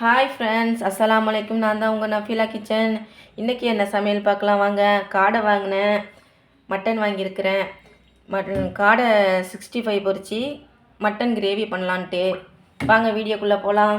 Hi friends அஸ்லாம் அலைக்கும் நான் தான் உங்கள் நஃபீலா கிச்சன். இன்றைக்கி என்ன சமையல் பார்க்கலாம் வாங்க. காடை வாங்கினேன். மட்டன் வாங்கியிருக்கிறேன். மட்டன் காடை சிக்ஸ்டி ஃபைவ் பொறிச்சு மட்டன் கிரேவி பண்ணலான்ட்டு. வாங்க வீடியோக்குள்ளே போகலாம்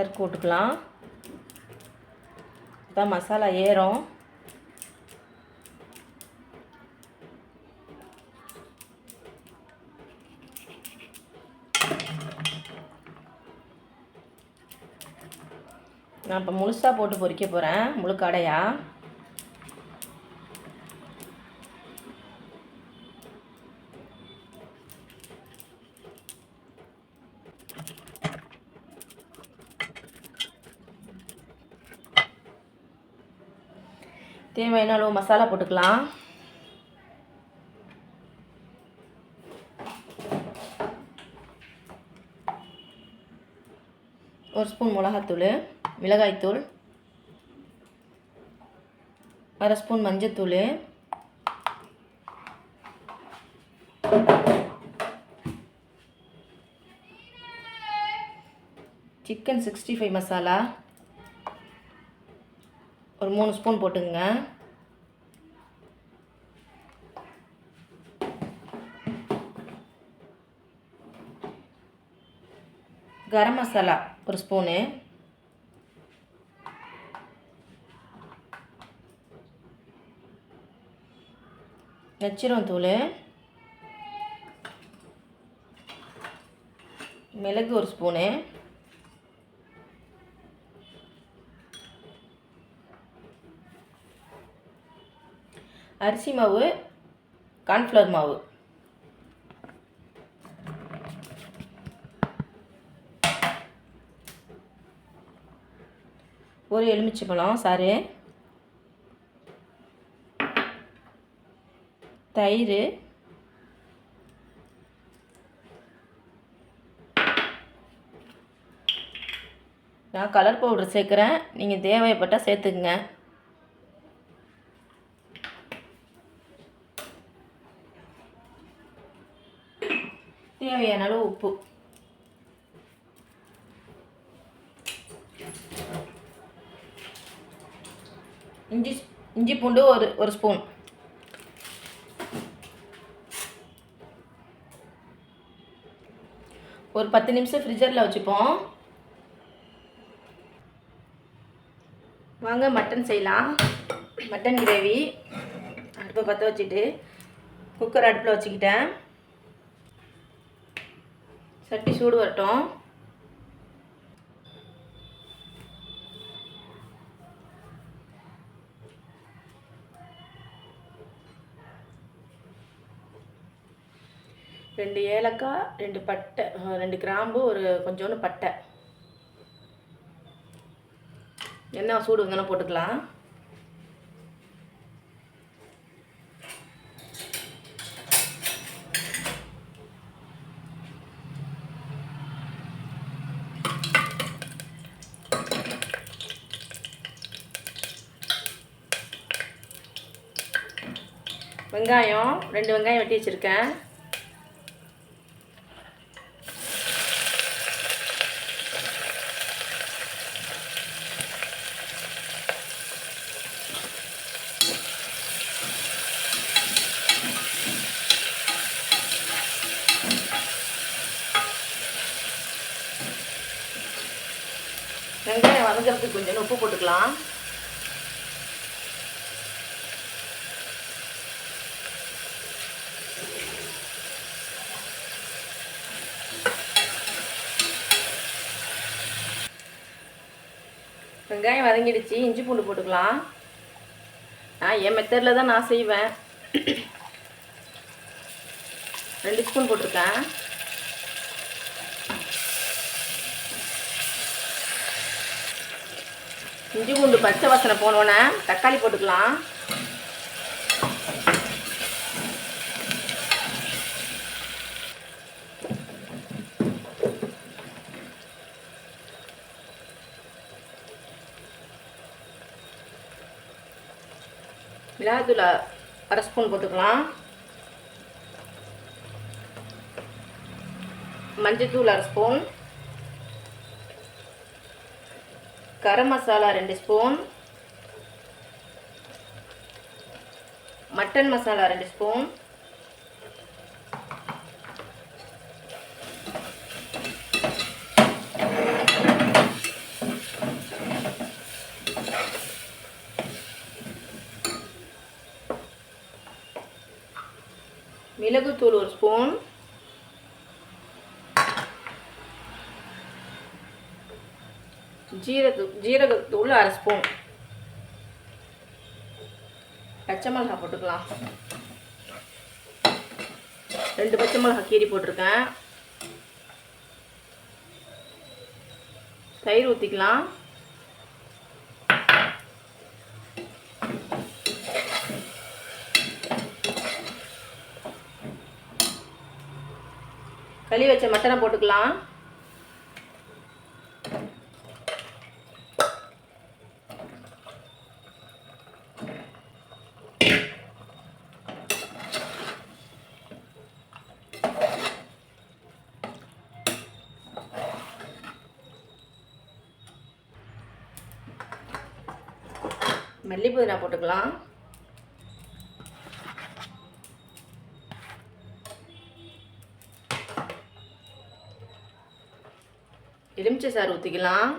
சருக்கு விட்டுக்கலாம் இதான் மசாலா ஏறும். நான் இப்போ முழுசாக போட்டு பொறிக்க போகிறேன் முழுக்கடையாக தேவையான அளவு மசாலா போட்டுக்கலாம். ஒரு ஸ்பூன் மிளகாத்தூள் மிளகாய்த்தூள். அரை ஸ்பூன் மஞ்சத்தூள். Chicken sixty five masala. ஒரு மூணு ஸ்பூன் போட்டுங்க கரம் மசாலா ஒரு ஸ்பூனு. நச்சிரம் தூள் மிளகு ஒரு ஸ்பூனு. அரிசி மாவு கார்ன்ஃப்ளவர் மாவு. ஒரு எலுமிச்சைப்பழம் சாறு தயிர் நான் கலர் பவுடர் சேர்க்குறேன். நீங்கள் தேவைப்பட்டால் சேர்த்துக்குங்க. தேவையான அளவு உப்பு. இஞ்சி பூண்டு ஒரு ஒரு ஸ்பூன். ஒரு பத்து நிமிஷம் ஃப்ரிட்ஜரில் வச்சுப்போம். வாங்க மட்டன் செய்யலாம். மட்டன் கிரேவி அடுப்பை பற்ற வச்சுட்டு குக்கர் அடுப்பில் வச்சுக்கிட்டேன். சட்டி சூடு வரட்டும். ரெண்டு ஏலக்காய் ரெண்டு பட்டை ரெண்டு கிராம்பு ஒரு கொஞ்சோண்டு பட்டை. என்ன சூடு வந்தாலும் போட்டுக்கலாம். வெங்காயம் ரெண்டு வெங்காயம் வெட்டி வச்சுருக்கேன். வெங்காயம் வதங்கிறதுக்கு கொஞ்சம் உப்பு போட்டுக்கலாம். வெங்காயம் வதங்கிடுச்சு. இஞ்சி பூண்டு போட்டுக்கலாம். நான் என் மெத்தடில் தான் நான் செய்வேன். ரெண்டு ஸ்பூன் போட்டிருக்கேன். இஞ்சி பூண்டு பச்சை வாசனை போனோன்னே தக்காளி போட்டுக்கலாம். மிளகாத்தூள் அரை ஸ்பூன் போட்டுக்கலாம். மஞ்சத்தூள் அரை ஸ்பூன். கரம் மசாலா ரெண்டு ஸ்பூன். மட்டன் மசாலா ரெண்டு ஸ்பூன். மிளகுத்தூள் ஒரு ஸ்பூன். ஜீரக ஜீரகத்தூள் அரை ஸ்பூன். பச்சை மிளகா போட்டுக்கலாம். ரெண்டு பச்சை மிளகா கீரி போட்டிருக்கேன். தயிர் ஊற்றிக்கலாம் களி வச்ச மட்டனை போட்டுக்கலாம். மல்லி புதினா போட்டுக்கலாம். எலுமிச்சை சாறு ஊற்றிக்கலாம்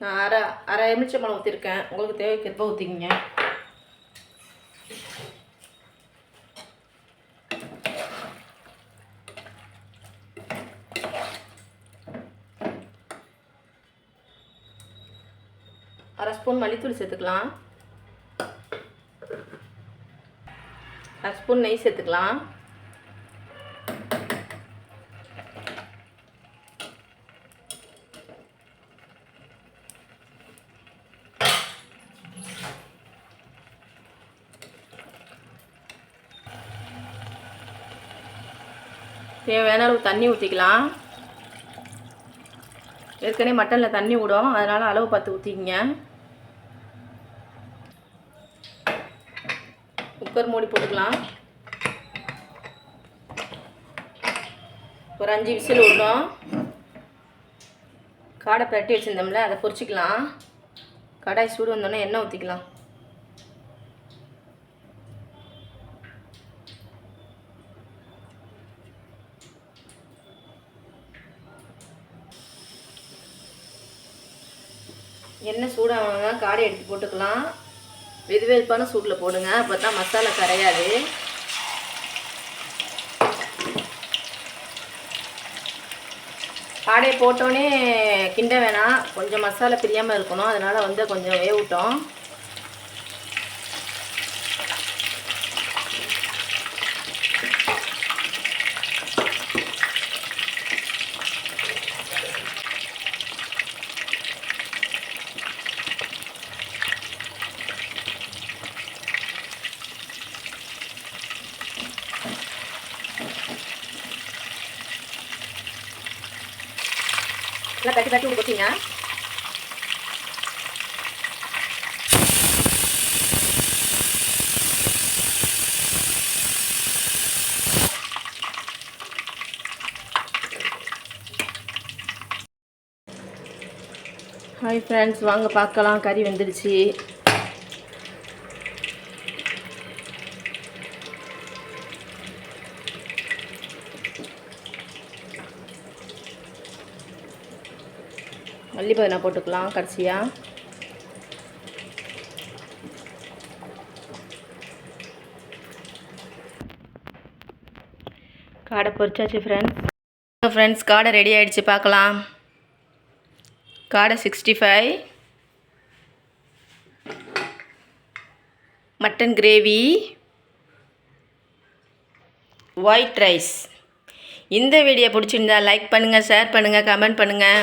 நான் அரை அரை எலுமிச்சை பழம் ஊற்றிருக்கேன் உங்களுக்கு தேவைக்கேற்ப ஊற்றிக்கிங்க அரை ஸ்பூன் மல்லித்தூள் சேர்த்துக்கலாம். அரை ஸ்பூன் நெய் சேர்த்துக்கலாம். தேவையான அளவு தண்ணி ஊற்றிக்கலாம் ஏற்கனவே மட்டனில் தண்ணி விடும் அதனால் அளவு பார்த்து ஊற்றிக்கிங்க குக்கர் மூடி போட்டுக்கலாம். ஒரு அஞ்சு விசில் விடணும். காடை பிரட்டி வச்சுருந்தோம்ல அதை பொரிச்சிக்கலாம். கடாய் சூடு வந்தோடனே எண்ணெய் ஊற்றிக்கலாம் எண்ணெய் சூடாக காடை எடுத்து போட்டுக்கலாம். வெது வெதுப்பான சூட்டில் போடுங்க. அப்போ தான் மசாலா கரையாது. காடையை போட்டோன்னே கிண்ட வேணாம். கொஞ்சம் மசாலா பிரியாமல் இருக்கணும். அதனால் வந்து கொஞ்சம் வேவிட்டோம் நல்லா கட்டி கட்டி விட்டு கொட்டிங்க ஹாய் ஃப்ரெண்ட்ஸ் வாங்க பார்க்கலாம். கறி வந்துடுச்சு. மல்லி புதினா போட்டுக்கலாம் கடைசியாக காடை பொரிச்சாச்சு ஃப்ரெண்ட்ஸ் ஃப்ரெண்ட்ஸ் காடை ரெடி ஆகிடுச்சு பார்க்கலாம். காடை sixty five mutton gravy white rice இந்த வீடியோ பிடிச்சிருந்தா லைக் பண்ணுங்கள் ஷேர் பண்ணுங்கள் கமெண்ட் பண்ணுங்கள்